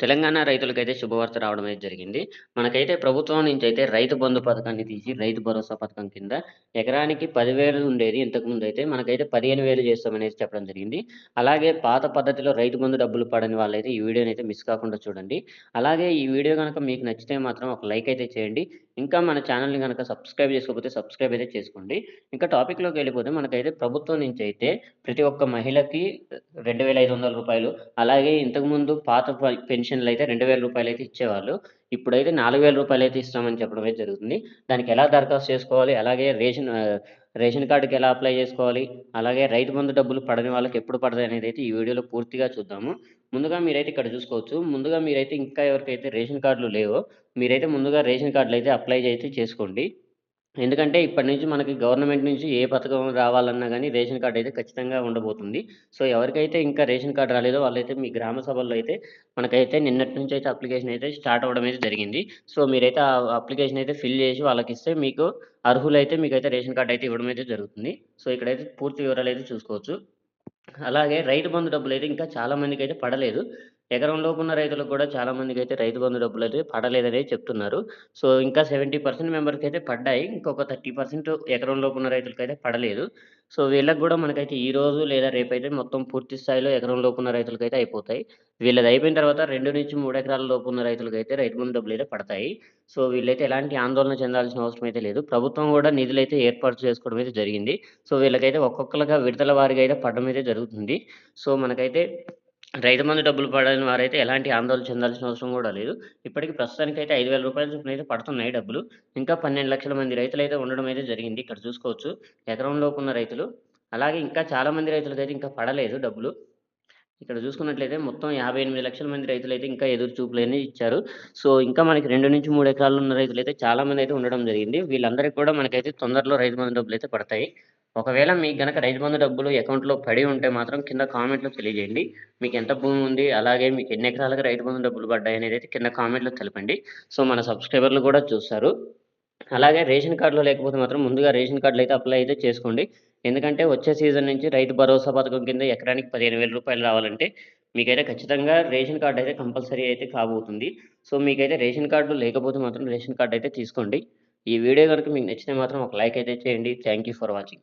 తెలంగాణ రైతులకైతే శుభవార్త రావడం అయితే జరిగింది. మనకైతే ప్రభుత్వం నుంచి అయితే రైతు బంధు పథకాన్ని తీసి రైతు భరోసా పథకం కింద ఎకరానికి పదివేలు ఉండేది ఇంతకుముందైతే మనకైతే 15,000 చేస్తామనేసి చెప్పడం జరిగింది. అలాగే పాత పద్ధతిలో రైతు బంధు డబ్బులు పడని వాళ్ళైతే ఈ వీడియోనైతే మిస్ కాకుండా చూడండి. అలాగే ఈ వీడియో కనుక మీకు నచ్చితే మాత్రం ఒక లైక్ అయితే చేయండి. ఇంకా మన ఛానల్ని కనుక సబ్స్క్రైబ్ చేసుకోకపోతే సబ్స్క్రైబ్ అయితే చేసుకోండి. ఇంకా టాపిక్‌లోకి వెళ్ళిపోతే మనకైతే ప్రభుత్వం నుంచి అయితే ప్రతి ఒక్క మహిళకి రెండు రూపాయలు అలాగే ఇంతకుముందు పాత పెన్షన్ ప పెన్షన్‌లయితే రూ. 2,000 అయితే ఇచ్చేవాళ్ళు. ఇప్పుడైతే నాలుగు వేల రూపాయలు అయితే ఇస్తామని చెప్పడం అయితే జరుగుతుంది. దానికి ఎలా దరఖాస్తు చేసుకోవాలి? అలాగే రేషన్ రేషన్ కార్డుకి ఎలా అప్లై చేసుకోవాలి? అలాగే రైతు బంధు డబ్బులు పడని వాళ్ళకి ఎప్పుడు పడతాయనేదైతే ఈ వీడియోలో పూర్తిగా చూద్దాము. ముందుగా మీరైతే ఇక్కడ చూసుకోవచ్చు. ముందుగా మీరైతే ఇంకా ఎవరికైతే రేషన్ కార్డులు లేవో మీరైతే ముందుగా రేషన్ కార్డులు అయితే అప్లై అయితే చేసుకోండి. ఎందుకంటే ఇప్పటి నుంచి మనకి గవర్నమెంట్ నుంచి ఏ పథకం రావాలన్నా కానీ రేషన్ కార్డు అయితే ఖచ్చితంగా ఉండబోతుంది. సో, ఎవరికైతే ఇంకా రేషన్ కార్డు రాలేదో వాళ్ళైతే మీ గ్రామ సభల్లో అయితే మనకైతే నిన్నటి నుంచి అయితే అప్లికేషన్ అయితే స్టార్ట్ అవ్వడం అయితే జరిగింది. సో, మీరైతే ఆ అప్లికేషన్ అయితే ఫిల్ చేసి వాళ్ళకి ఇస్తే మీకు అర్హులైతే మీకైతే రేషన్ కార్డు అయితే ఇవ్వడం అయితే జరుగుతుంది. సో, ఇక్కడైతే పూర్తి వివరాలు అయితే చూసుకోవచ్చు. అలాగే రైతు బంధు అయితే ఇంకా చాలా అయితే పడలేదు. ఎకరం లోపు ఉన్న రైతులకు కూడా చాలా మందికైతే రైతు బంధు అయితే పడలేదనే చెప్తున్నారు. సో, ఇంకా సెవెంటీ పర్సెంట్ మెంబర్కి అయితే పడ్డాయి. ఇంకొక 30% ఎకరం లోపు ఉన్న అయితే పడలేదు. సో, వీళ్ళకి కూడా మనకైతే ఈ రోజు లేదా రేపైతే మొత్తం పూర్తి స్థాయిలో ఎకరం లోపు ఉన్న రైతులకైతే అయిపోతాయి. వీళ్ళది అయిపోయిన తర్వాత 2-3 ఎకరాల లోపు ఉన్న రైతులకైతే రైతు బంధు అయితే పడతాయి. సో, వీళ్ళైతే ఎలాంటి ఆందోళన చెందాల్సిన అవసరం అయితే లేదు. ప్రభుత్వం గూడా నిధులైతే ఏర్పాటు చేసుకోవడం అయితే జరిగింది. సో, వీళ్ళకైతే ఒక్కొక్కరిగా విడుదల వారిగా అయితే పడడం అయితే జరుగుతుంది. సో, మనకైతే రైతు మందు డబ్బులు పడని వారైతే ఎలాంటి ఆందోళన చెందాల్సిన అవసరం కూడా లేదు. ఇప్పటికి ప్రస్తుతానికి అయితే ఐదు వేల రూపాయల చొప్పున అయితే పడుతున్నాయి డబ్బులు. ఇంకా పన్నెండు లక్షల మంది రైతులైతే ఉండడం అయితే జరిగింది. ఇక్కడ చూసుకోవచ్చు. ఎకరంలోపు ఉన్న రైతులు. అలాగే ఇంకా చాలా మంది రైతులకైతే ఇంకా పడలేదు డబ్బులు. ఇక్కడ చూసుకున్నట్లయితే మొత్తం 58,00,000 మంది రైతులైతే ఇంకా ఎదురు చూపులేని ఇచ్చారు. సో, ఇంకా మనకి 2-3 ఎకరాలు ఉన్న రైతులైతే చాలా మంది అయితే ఉండడం జరిగింది. వీళ్ళందరికి కూడా మనకైతే తొందరలో రైతు బంధు డబ్బులు అయితే పడతాయి. ఒకవేళ మీకు గనక రైతు బంధు డబ్బులు అకౌంట్‌లో పడి ఉంటే మాత్రం కింద కామెంట్‌లో తెలియజేయండి. మీకు ఎంత భూమి ఉంది? అలాగే మీకు ఎన్ని ఎకరాలకు రైతు బంధు డబ్బులు పడ్డాయనేదైతే కింద కామెంట్‌లో తెలపండి. సో, మన సబ్స్క్రైబర్లు కూడా చూస్తారు. అలాగే రేషన్ కార్డులో లేకపోతే మాత్రం ముందుగా రేషన్ కార్డ్‌లయితే అప్లై అయితే చేసుకోండి. ఎందుకంటే వచ్చే సీజన్ నుంచి రైతు భరోసా పథకం కింద ఎకరానికి పదిహేను వేల రూపాయలు రావాలంటే మీకైతే ఖచ్చితంగా రేషన్ కార్డు అయితే కంపల్సరీ అయితే కాబోతుంది. సో, మీకైతే రేషన్ కార్డు లేకపోతే మాత్రం రేషన్ కార్డు అయితే తీసుకోండి. ఈ వీడియో కనుక మీకు నచ్చితే మాత్రం ఒక లైక్ అయితే చేయండి. Thank you for watching.